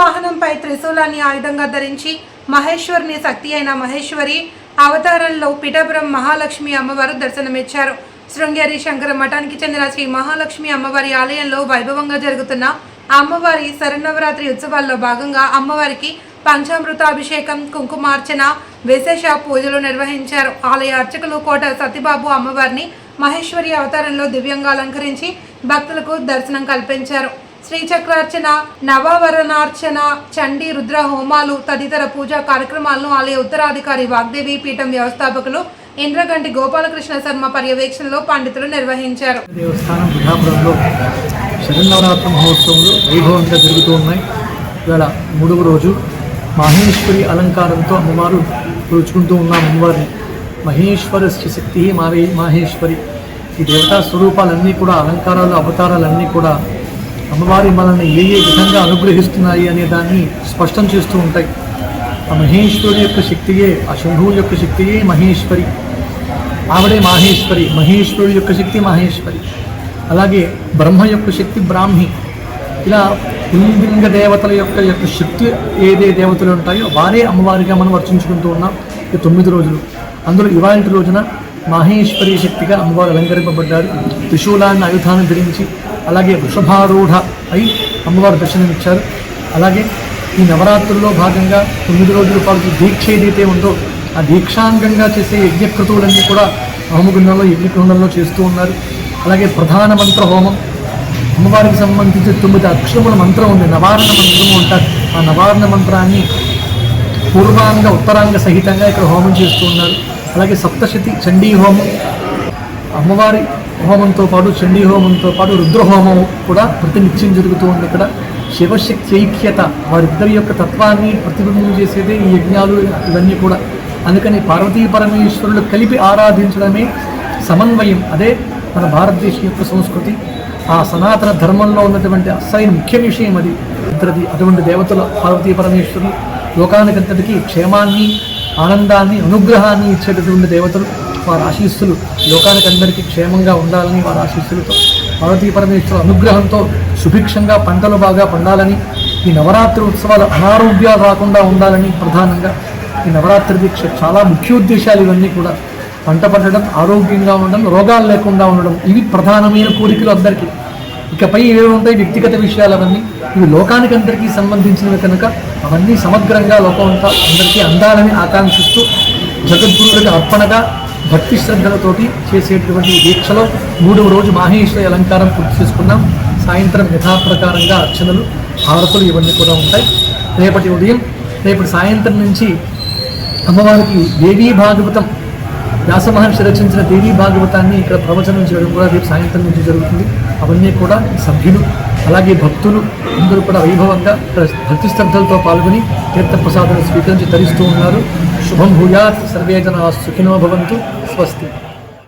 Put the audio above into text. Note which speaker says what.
Speaker 1: వాహనంపై త్రిశూలాన్ని ఆయుధంగా ధరించి మహేశ్వరిని శక్తి అయిన మహేశ్వరి అవతారంలో పిఠాపురం మహాలక్ష్మి అమ్మవారు దర్శనమిచ్చారు. శృంగేరి శంకర మఠానికి చెందిన శ్రీ మహాలక్ష్మి అమ్మవారి ఆలయంలో వైభవంగా జరుగుతున్న అమ్మవారి శరన్నవరాత్రి ఉత్సవాల్లో భాగంగా అమ్మవారికి పంచామృతాభిషేకం కుంకుమార్చన విశేష పూజలు నిర్వహించారు. ఆలయ అర్చకులు కోట సతిబాబు అమ్మవారిని మహేశ్వరి అవతారంలో దివ్యంగా అలంకరించి భక్తులకు దర్శనం కల్పించారు. శ్రీచక్రార్చన నవవరణార్చన చండీ రుద్ర హోమాలు తదితర పూజా కార్యక్రమాలను ఆలయ ఉత్తరాధికారి వాగ్దేవి పీఠం వ్యవస్థాపకులు ఇంద్రగంటి గోపాలకృష్ణ శర్మ పర్యవేక్షణలో పండితులు నిర్వహించారు.
Speaker 2: దేవస్థానం పిఠాపురంలో శరన్నవరాత్రి మహోత్సవాలు వైభవంగా జరుగుతూ ఉన్నాయి. ఇవాళ మూడవ రోజు మహేశ్వరి అలంకారంతో అమ్మవారు కొలుచుకుంటూ ఉన్నాం అమ్మవారిని. మహేశ్వర శక్తి మావే మహేశ్వరి. ఈ దేవతా స్వరూపాలన్నీ కూడా అలంకారాలు అవతారాలన్నీ కూడా అమ్మవారి మనల్ని ఏ ఏ విధంగా అనుగ్రహిస్తున్నాయి అనే దాన్ని స్పష్టం చేస్తూ ఉంటాయి. ఆ మహేశ్వరి యొక్క శక్తియే ఆ శంభువు యొక్క శక్తియే మహేశ్వరి. ఆవిడే మాహేశ్వరి మహేశ్వరుడి యొక్క శక్తి మహేశ్వరి. అలాగే బ్రహ్మ యొక్క శక్తి బ్రాహ్మి. ఇలా పుల్లింగ దేవతల యొక్క యొక్క శక్తి ఏదే దేవతలు ఉంటాయో వారే అమ్మవారిగా మనం వర్చించుకుంటూ ఉన్నాం ఈ తొమ్మిది రోజులు. అందులో ఇవాళ రోజున మాహేశ్వరి శక్తిగా అమ్మవారు అలంకరింపబడ్డారు. త్రిశూలాన్ని ఆయుధాన్ని ధరించి అలాగే వృషభారూఢ అయి అమ్మవారు దర్శనమిచ్చారు. అలాగే ఈ నవరాత్రుల్లో భాగంగా తొమ్మిది రోజుల పాటు దీక్ష ఏదైతే ఉందో ఆ దీక్షాంగంగా చేసే యజ్ఞకృతువులన్నీ కూడా హోమగుండంలో యజ్ఞకృండంలో చేస్తూ ఉన్నారు. అలాగే ప్రధాన మంత్ర హోమం. అమ్మవారికి సంబంధించి తొమ్మిది అక్షరముల మంత్రం ఉంది. నవారణ మంత్రము అంటారు. ఆ నవారణ మంత్రాన్ని పూర్వాంగ ఉత్తరాంగ సహితంగా ఇక్కడ హోమం చేస్తూ ఉన్నారు. అలాగే సప్తశతి చండీ హోమం అమ్మవారి హోమంతో పాటు చండీ హోమంతో పాటు రుద్రహోమం కూడా ప్రతినిత్యం జరుగుతూ ఉంది ఇక్కడ. శివశక్తి ఐక్యత వారిద్దరి యొక్క తత్వాన్ని ప్రతిబింబం చేసేదే ఈ యజ్ఞాలు ఇవన్నీ కూడా. అందుకని పార్వతీ పరమేశ్వరులు కలిపి ఆరాధించడమే సమన్వయం. అదే మన భారతదేశం యొక్క సంస్కృతి. ఆ సనాతన ధర్మంలో ఉన్నటువంటి అసలైన ముఖ్య విషయం అది. ఇద్దరిది అటువంటి దేవతల పార్వతీ పరమేశ్వరులు. లోకానికంతటికీ క్షేమాన్ని ఆనందాన్ని అనుగ్రహాన్ని ఇచ్చేటటువంటి దేవతలు వారి ఆశీస్సులు లోకానికి అందరికీ క్షేమంగా ఉండాలని వారి ఆశీస్సులతో పార్వతీ పరమేశ్వర అనుగ్రహంతో సుభిక్షంగా పంటలు బాగా పండాలని ఈ నవరాత్రి ఉత్సవాలు అనారోగ్యాలు రాకుండా ఉండాలని ప్రధానంగా ఈ నవరాత్రి దీక్ష చాలా ముఖ్యోద్దేశాలు ఇవన్నీ కూడా. పంట పండడం ఆరోగ్యంగా ఉండడం రోగాలు లేకుండా ఉండడం ఇవి ప్రధానమైన కోరికలు అందరికీ. ఇకపై ఏవి ఉంటాయి వ్యక్తిగత విషయాలు అవన్నీ? ఇవి లోకానికి అందరికీ సంబంధించినవి కనుక అవన్నీ సమగ్రంగా లోకం అంతా అందరికీ అందాలని ఆకాంక్షిస్తూ జగద్గురువులకు అర్పణగా భక్తి శ్రద్ధలతోటి చేసేటువంటి దీక్షలో మూడవ రోజు మాహేశ్వరి అలంకారం పూర్తి చేసుకున్నాం. సాయంత్రం యథాప్రకారంగా అర్చనలు హారతులు ఇవన్నీ కూడా ఉంటాయి. రేపటి ఉదయం రేపటి సాయంత్రం నుంచి అమ్మవారికి దేవీ భాగవతం వ్యాస మహర్షి రచించిన దేవీ భాగవతాన్ని ఇక్కడ ప్రవచనం చేయడం కూడా రేపు సాయంత్రం నుంచి జరుగుతుంది. అవన్నీ కూడా సభ్యులు అలాగే భక్తులు అందరూ కూడా వైభవంగా భక్తి శ్రద్ధలతో పాల్గొని తీర్థప్రసాదాన్ని స్వీకరించి ధరిస్తూ ఉన్నారు. శుభం భూయాత్. సర్వే జనా సుఖినో భవంతు. స్వస్తి.